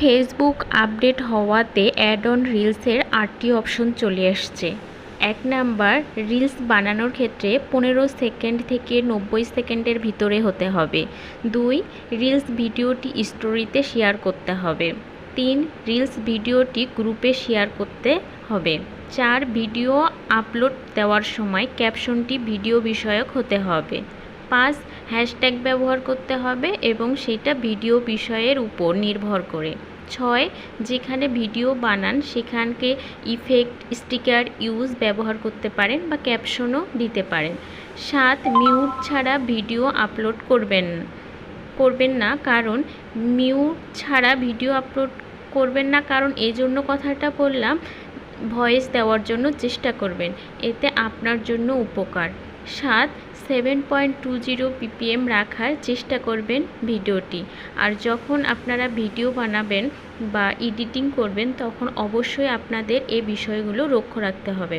Facebook update হওয়াতে add on রিলসের আটটি অপশন চলে আসছে। এক নাম্বার, রিলস বানানোর ক্ষেত্রে পনেরো সেকেন্ড থেকে নব্বই সেকেন্ডের ভিতরে হতে হবে। দুই, রিলস ভিডিওটি স্টোরিতে শেয়ার করতে হবে। তিন, রিলস ভিডিওটি গ্রুপে শেয়ার করতে হবে। চার, ভিডিও আপলোড দেওয়ার সময় ক্যাপশনটি ভিডিও বিষয়ক হতে হবে। পাঁচ হ্যাশট্যাগ ব্যবহার করতে হবে এবং সেটা ভিডিও বিষয়ের উপর নির্ভর করে। ছয়, যেখানে ভিডিও বানান, সেখানকে ইফেক্ট, স্টিকার, ইউজ ব্যবহার করতে পারেন বা ক্যাপশনও দিতে পারেন। সাত, মিউট ছাড়া ভিডিও আপলোড করবেন করবেন না, কারণ মিউট ছাড়া ভিডিও আপলোড করবেন না, কারণ এই জন্য কথাটা বললাম, ভয়েস দেওয়ার জন্য চেষ্টা করবেন। এতে আপনার জন্য উপকার। সাত seven point two zero ppm রাখার চেষ্টা করবেন ভিডিওটি। আর যখন আপনারা ভিডিও বানাবেন বা এডিটিং করবেন, তখন অবশ্যই আপনাদের এই বিষয়গুলো লক্ষ্য রাখতে হবে।